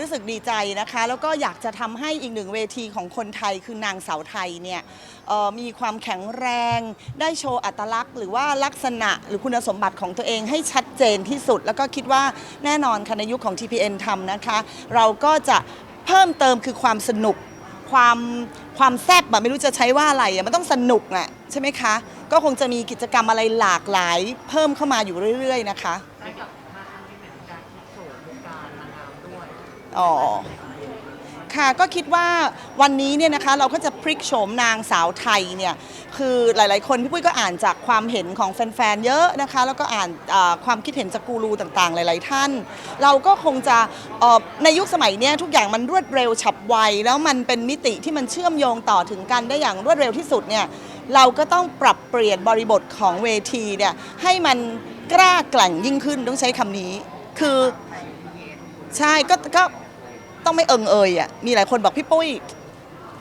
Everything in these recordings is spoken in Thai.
รู้สึกดีใจนะคะ แล้วก็อยากจะทำให้อีกหนึ่งเวทีของคนไทยคือนางสาวไทยเนี่ยมีความแข็งแรง ได้โชว์อัตลักษณ์ หรือว่าลักษณะหรือคุณสมบัติของตัวเองให้ชัดเจนที่สุด แล้วก็คิดว่าแน่นอนค่ะในยุคของ TPN ทำนะคะ เราก็จะเพิ่มเติมคือความสนุกความความแซ่บอะไม่รู้จะใช้ว่าอะไรอะมันต้องสนุกอะใช่ไหมคะ ก็คงจะมีกิจกรรมอะไรหลากหลาย เพิ่มเข้ามาอยู่เรื่อย ๆ นะคะ อ๋อค่ะก็คิดว่าวันนี้เนี่ยนะคะเราก็จะพลิกโฉมนางสาวไทยเนี่ยคือหลาย ๆ คนพี่ปุ้ยก็อ่านจากความเห็นของแฟน ๆ เยอะนะคะ แล้วก็อ่านความคิดเห็นจากกูรูต่างๆ หลาย ๆ ท่าน เราก็คงจะในยุคสมัยเนี้ยทุกอย่างมันรวดเร็วฉับไว แล้วมันเป็นมิติที่มันเชื่อมโยงต่อถึงกันได้อย่างรวดเร็วที่สุดเนี่ยเราก็ต้องปรับเปลี่ยนบริบทของเวทีเนี่ยให้มันกล้าแกล่งยิ่งขึ้นต้องใช้คำนี้ คือ ใช่ก็ก็ต้องไม่เอิงเอยอะมีหลายคนบอกพี่ปุ้ย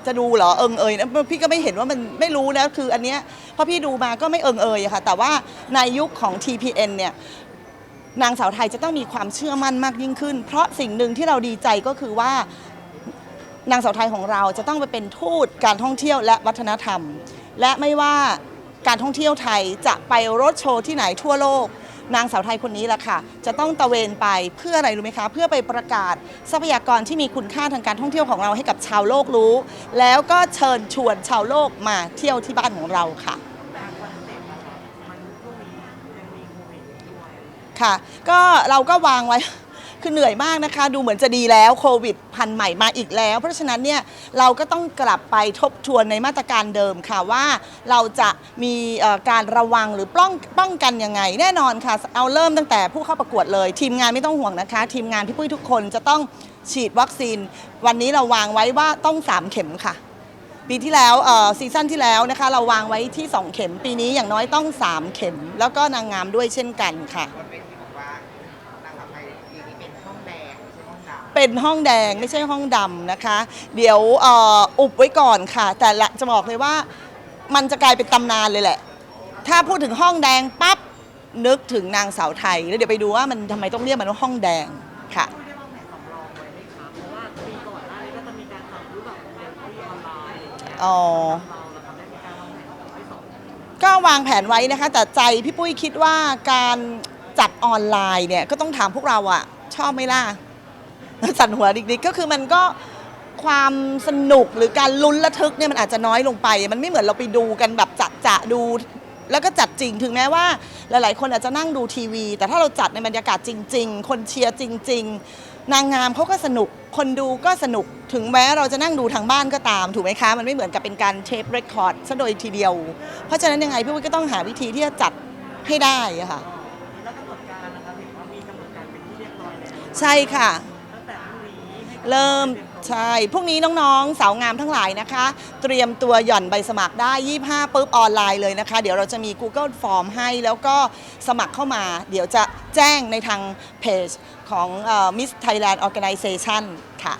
จะดูเหรอเอิงเอยนะพี่ก็ไม่เห็นว่ามันไม่รู้นะคืออันเนี้ยพอพี่ดูมาก็ไม่เอิงเอยอะค่ะ แต่ว่าในยุคของ TPN เนี่ยนางสาวไทยจะต้องมีความเชื่อมั่นมากยิ่งขึ้น เพราะสิ่งหนึ่งที่เราดีใจก็คือว่านางสาวไทยของเราจะต้องไปเป็นทูตการท่องเที่ยวและวัฒนธรรม และไม่ว่าการท่องเที่ยวไทยจะไปรถโชว์ที่ไหนทั่วโลก นางสาวไทยคนนี้แหละค่ะ จะต้องตะเวนไปเพื่ออะไรรู้ไหมคะ เพื่อไปประกาศทรัพยากรที่มีคุณค่าทางการท่องเที่ยวของเราให้กับชาวโลกรู้ แล้วก็เชิญชวนชาวโลกมาเที่ยวที่บ้านของเราค่ะค่ะ ก็เราก็วางไว้ คือเหนื่อยมากนะคะ ดูเหมือนจะดีแล้วโควิดพันใหม่มาอีกแล้ว เพราะฉะนั้นเนี่ยเราก็ต้องกลับไปทบทวนในมาตรการเดิมค่ะว่า เราจะมีการระวังหรือป้องป้องกันยังไง แน่นอนค่ะ เอาเริ่มตั้งแต่ผู้เข้าประกวดเลย ทีมงานไม่ต้องห่วงนะคะ ทีมงานพี่ปุ้ยทุกคนจะต้องฉีดวัคซีน วันนี้เราวางไว้ว่าต้อง 3 เข็มค่ะ ปีที่แล้วซีซั่นที่แล้วนะคะ เราวางไว้ที่ 2 เข็ม ปีนี้อย่างน้อยต้อง 3 เข็ม แล้วก็นางงามด้วยเช่นกันค่ะ เป็นห้องแดงไม่ใช่ห้องดำนะคะ เดี๋ยวออุบไว้ก่อนค่ะ แต่ละจะบอกเลยว่ามันจะกลายเป็นตำนานเลยแหละ ถ้าพูดถึงห้องแดงปั๊บนึกถึงนางสาวไทย แล้วเดี๋ยวไปดูว่ามันทำไมต้องเรียกมันว่าห้องแดงค่ะ อ๋อ ก็วางแผนไว้นะคะ แต่ใจพี่ปุ้ยคิดว่าการจัดออนไลน์เนี่ยก็ต้องถามพวกเราอะชอบไหมล่ะ สั่นหัวดิกๆก็คือมันก็ความสนุกหรือการลุ้นระทึกเนี่ยมันอาจจะน้อยลงไป มันไม่เหมือนเราไปดูกันแบบจัดจะดู แล้วก็จัดจริงถึงแม้ว่า หลาย ๆ คนอาจจะนั่งดูทีวี แต่ถ้าเราจัดในบรรยากาศจริง ๆ คนเชียร์จริง ๆ นางงามเขาก็สนุก คนดูก็สนุกถึงแม้เราจะนั่งดูทางบ้านก็ตาม ถูกไหมคะ มันไม่เหมือนกับเป็นการเทปเรคคอร์ดซะโดยทีเดียว เพราะฉะนั้นยังไงพี่วุ้ยก็ต้องหาวิธีที่จะจัดให้ได้ค่ะใช่ค่ะ เริ่มใช่พรุ่งนี้น้องๆ สาวงามทั้งหลายนะคะ เตรียมตัวหย่อนใบสมัครได้ 25ปุ๊บออนไลน์เลยนะคะ เดี๋ยวเราจะมี Google Form ให้แล้วก็สมัครเข้ามา เดี๋ยวจะแจ้งในทางเพจของ Miss Thailand Organization ค่ะ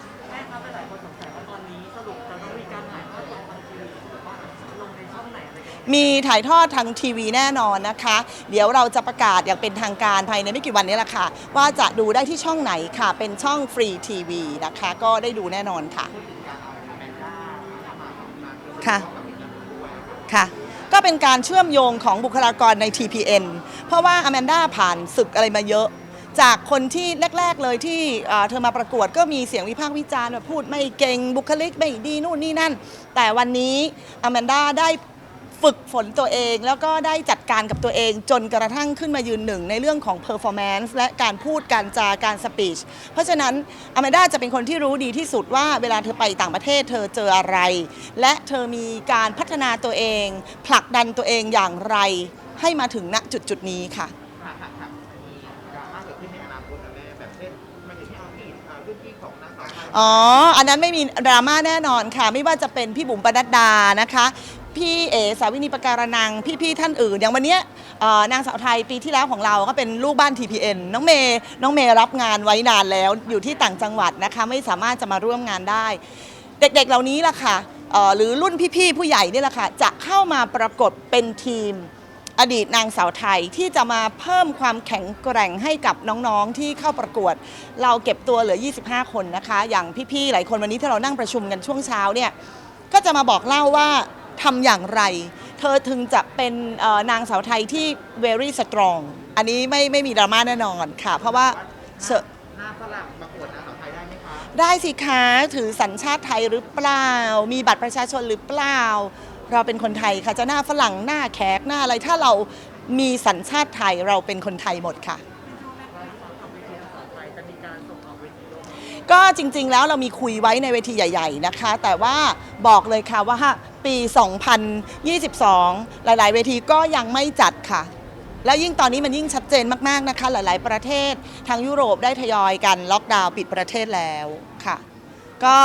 มีถ่ายทอดทางทีวีแน่นอนนะคะ เดี๋ยวเราจะประกาศอย่างเป็นทางการภายในไม่กี่วันนี้แหละค่ะ ว่าจะดูได้ที่ช่องไหนค่ะ เป็นช่องฟรีทีวีนะคะ ก็ได้ดูแน่นอนค่ะค่ะค่ะก็เป็นการเชื่อมโยงของบุคลากรใน TPN เพราะว่าอแมนด้าผ่านศึกอะไรมาเยอะ จากคนที่แรก ๆ เลยที่เธอมาประกวดก็มีเสียงวิพากษ์วิจารณ์แบบพูดไม่เก่งบุคลิกไม่ดีนู่นนี่นั่น แต่วันนี้อแมนด้าได้ ฝึกฝนตัวเอง แล้วก็ได้จัดการกับตัวเอง จนกระทั่งขึ้นมายืนหนึ่งในเรื่องของ performance และการพูดการจาการสปีชเพราะฉะนั้นอแมนด้าจะเป็นคนที่รู้ดีที่สุดว่าเวลาเธอไปต่างประเทศ เธอเจออะไร และเธอมีการพัฒนาตัวเอง ผลักดันตัวเองอย่างไร ให้มาถึงณจุดจุดๆนี้ค่ะค่ะค่ะค่ะมีดราม่าเกิดขึ้นในอนาคตนะแม่แบบเช่นมันอย่างที่เอาพี่อ่ารุ่นพี่ของนางสาวไทย อ๋อ อันนั้นไม่มีดราม่าแน่นอนค่ะ ไม่ว่าจะเป็นพี่บุ๋มปนัดดานะคะ พี่เอสาวินีประการนัง พี่ๆท่านอื่น อย่างวันเนี้ยเอ่อนางสาวไทยปีที่แล้วของเราก็เป็นลูกบ้าน TPN น้องเมย์น้องเมย์รับงานไว้นานแล้วอยู่ที่ต่างจังหวัดนะคะไม่สามารถจะมาร่วมงานได้ เด็กๆเหล่านี้ล่ะค่ะเอ่อหรือรุ่นพี่ๆผู้ใหญ่นี่แหละค่ะจะเข้ามาปรากฏเป็นทีม อดีตนางสาวไทยที่จะมาเพิ่มความแข็งแกร่งให้กับน้องๆที่เข้าประกวด เราเก็บตัวเหลือ 25 คนนะคะ อย่างพี่ๆหลายคนวันนี้ที่เรานั่งประชุมกันช่วงเช้าเนี่ยก็จะมาบอกเล่าว่าำอย่างไร เธอถึงจะเป็นเอ่อนางสาวไทยที่ very strong อันนี้ไม่ไม่มีดราม่าแน่นอนค่ะ เพราะว่าเสหน้าฝรั่งประกวดนางสาวไทยได้ไหมคะได้สิคะถือสัญชาติไทยหรือเปล่า มีบัตรประชาชนหรือเปล่า เราเป็นคนไทยค่ะจะหน้าฝรั่งหน้าแขกหน้าอะไรถ้าเรามีสัญชาติไทยเราเป็นคนไทยหมดค่ะจะมีการส่งออกเวทีโลกก็จริง ๆ แล้วเรามีคุยไว้ในเวทีใหญ่ ๆ นะคะ แต่ว่าบอกเลยค่ะว่า ปี 2022 หลาย ๆ เวทีก็ยังไม่จัดค่ะ แล้วยิ่งตอนนี้มันยิ่งชัดเจนมาก ๆ นะคะ หลาย ๆ ประเทศ ทางยุโรปได้ทยอยกันล็อกดาวน์ปิดประเทศแล้วค่ะก็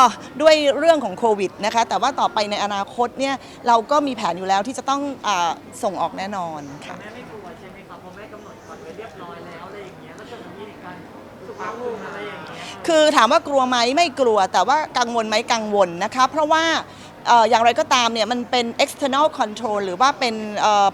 ด้วยเรื่องของโควิดนะคะ แต่ว่าต่อไปในอนาคตเนี่ยเราก็มีแผนอยู่แล้วที่จะต้องอาส่งออกแน่นอนค่ะแม่ไม่กลัวใช่ไหมครับเพราะแม่กำหนดก่อนไว้เรียบร้อยแล้วอะไรอย่างเงี้ยก็จะมีเหตุการณ์สุภาพภูมิอะไรอย่างเงี้ยคือถามว่ากลัวไหมไม่กลัวแต่ว่ากังวลไหมกังวลนะคะ เพราะว่าเอย่างไรก็ตามเนี่ยมันเป็น external control หรือว่าเป็น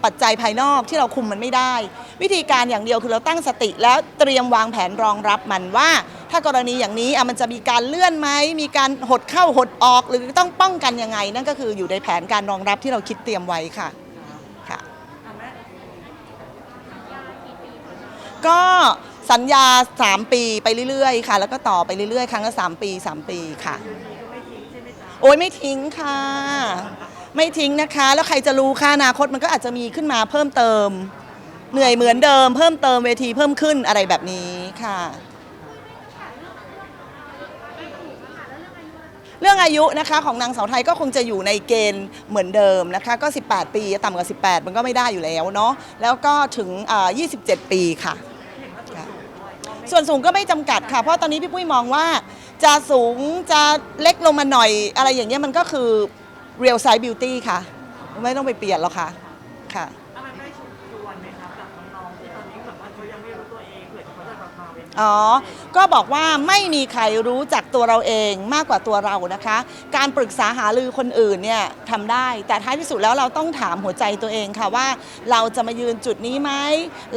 ปัจจัยภายนอกที่เราคุมมันไม่ได้ วิธีการอย่างเดียวคือเราตั้งสติแล้วเตรียมวางแผนรองรับมันว่า ถ้ากรณีอย่างนี้มันจะมีการเลื่อนไหมมีการหดเข้าหดออกหรือต้องป้องกันยังไง นั่นก็คืออยู่ในแผนการรองรับที่เราคิดเตรียมไว้ค่ะค่ะก็สัญญา 3 ปีไปเรื่อยๆ ค่ะ แล้วก็ต่อไปเรื่อยๆ ครั้งละ 3 ปี 3 ปีค่ะ โอ้ยไม่ทิ้งค่ะ ไม่ทิ้งนะคะ แล้วใครจะรู้ค่ะอนาคตมันก็อาจจะมีขึ้นมาเพิ่มเติม เหนื่อยเหมือนเดิม เพิ่มเติมเวทีเพิ่มขึ้นอะไรแบบนี้ค่ะ เรื่องอายุนะคะของนางสาวไทยก็คงจะอยู่ในเกณฑ์เหมือนเดิมนะคะ ก็ 18 ปีต่ำกว่า 18 มันก็ไม่ได้อยู่แล้วเนาะแล้วก็ถึงอ่า27 ปีค่ะ ส่วนสูงก็ไม่จำกัดค่ะ เพราะตอนนี้พี่ปุ้ยมองว่า จะสูงจะเล็กลงมาหน่อย อะไรอย่างเงี้ยมันก็คือ real size beauty ค่ะ ไม่ต้องไปเปลี่ยนหรอกค่ะค่ะ อ๋อ ก็บอกว่าไม่มีใครรู้จักตัวเราเองมากกว่าตัวเรานะคะ การปรึกษาหารือคนอื่นเนี่ยทำได้ แต่ท้ายที่สุดแล้วเราต้องถามหัวใจตัวเองค่ะว่า เราจะมายืนจุดนี้ไหม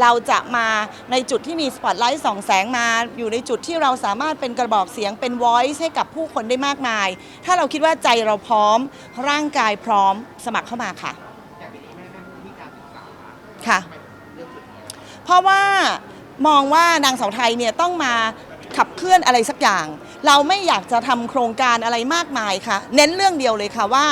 เราจะมาในจุดที่มีสปอตไลท์ส่องแสงมา อยู่ในจุดที่เราสามารถเป็นกระบอกเสียงเป็น voice ให้กับผู้คนได้มากมาย ถ้าเราคิดว่าใจเราพร้อม ร่างกายพร้อมสมัครเข้ามาค่ะอย่างนี้แม่แม่พูดที่การศึกษาค่ะทำไมเรื่องจุดนี้เพราะว่า มองว่านางสาวไทยเนี่ยต้องมาขับเคลื่อนอะไรสักอย่าง เราไม่อยากจะทำโครงการอะไรมากมายค่ะ เน้นเรื่องเดียวเลยค่ะว่า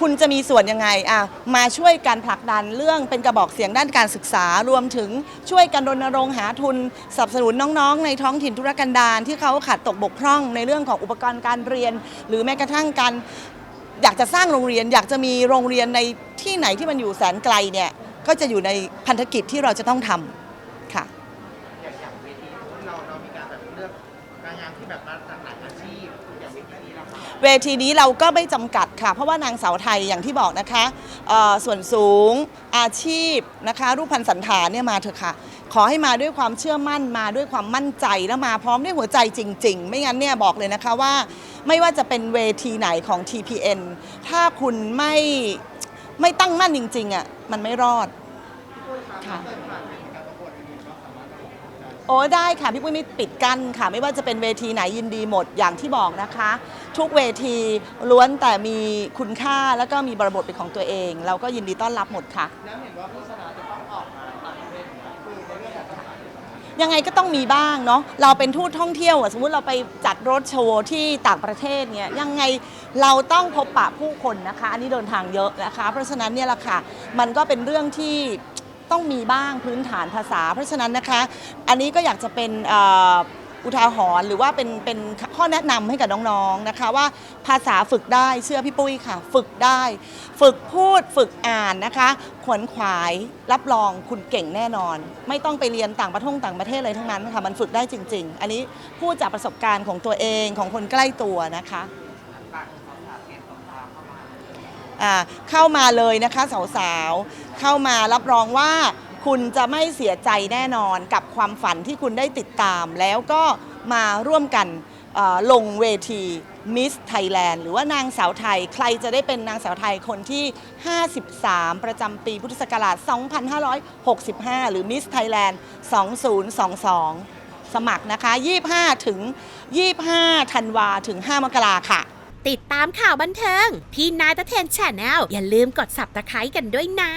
คุณจะมีส่วนยังไงอะมาช่วยการผลักดันเรื่องเป็นกระบอกเสียงด้านการศึกษารวมถึงช่วยกันรณรงค์หาทุนสนับสนุนน้องๆ ในท้องถิ่นธุรกันดารที่เขาขาดตกบกพร่องในเรื่องของอุปกรณ์การเรียน หรือแม้กระทั่งการ อยากจะสร้างโรงเรียน อยากจะมีโรงเรียนในที่ไหนที่มันอยู่แสนไกลเนี่ยก็จะอยู่ในพันธกิจที่เราจะต้องทำค่ะ อย่างอย่างเวทีเราเรามีการแบบเลือก นางงามที่แบบมาจากหลายอาชีพอย่างเวทีนี้เราค่ะเวทีนี้เราก็ไม่จำกัดค่ะ เพราะว่านางสาวไทยอย่างที่บอกนะคะเอ่อส่วนสูงอาชีพนะคะ รูปพันธ์สันฐานเนี่ยมาเถอะค่ะ ขอให้มาด้วยความเชื่อมั่นมาด้วยความมั่นใจแล้วมาพร้อมด้วยหัวใจจริง ๆ ไม่งั้นเนี่ยบอกเลยนะคะว่า ไม่ว่าจะเป็นเวทีไหนของ TPN ถ้าคุณไม่ไม่ตั้งมั่นจริงๆอะมันไม่รอดค่ะ โอ้ได้ค่ะ พี่ปุ้ยไม่ปิดกั้นค่ะ ไม่ว่าจะเป็นเวทีไหนยินดีหมดอย่างที่บอกนะคะ ทุกเวทีล้วนแต่มีคุณค่าแล้วก็มีบริบทเป็นของตัวเอง เราก็ยินดีต้อนรับหมดค่ะ แล้วเห็นว่าผู้ชนะจะต้องออกมาต่างประเทศคือในเรื่องของภาษายังไงก็ต้องมีบ้างเนาะเราเป็นทูตท่องเที่ยวอะสมมุติเราไปจัดรถโชว์ที่ต่างประเทศเนี่ยยังไงเราต้องพบปะผู้คนนะคะ อันนี้เดินทางเยอะนะคะ เพราะฉะนั้นเนี่ยแหละค่ะมันก็เป็นเรื่องที่ ต้องมีบ้างพื้นฐานภาษา เพราะฉะนั้นนะคะ อันนี้ก็อยากจะเป็นอุทาหรณ์หรือว่าเป็นเป็นข้อแนะนำให้กับน้องๆนะคะว่าภาษาฝึกได้เชื่อพี่ปุ้ยค่ะ ฝึกได้ ฝึกพูดฝึกอ่านนะคะขวนขวายรับรองคุณเก่งแน่นอน ไม่ต้องไปเรียนต่างประเทศต่างประเทศเลยทั้งนั้นค่ะมันฝึกได้จริง ๆ อันนี้พูดจากประสบการณ์ของตัวเองของคนใกล้ตัวนะคะ เข้ามาเลยนะคะสาวๆ เข้ามารับรองว่าคุณจะไม่เสียใจแน่นอนกับความฝันที่คุณได้ติดตาม แล้วก็มาร่วมกันลงเวทีมิสไทยแลนด์หรือว่านางสาวไทย ใครจะได้เป็นนางสาวไทยคนที่ 53 ประจำปีพุทธศักราช 2565 หรือมิสไทยแลนด์ 2022 สมัครนะคะ 25 ถึง 25 ธันวาถึง 5 มกราค่ะ ติดตามข่าวบันเทิง พี่นายตะเทนแชนแนลอย่าลืมกดสับตะไคร้กันด้วยนะ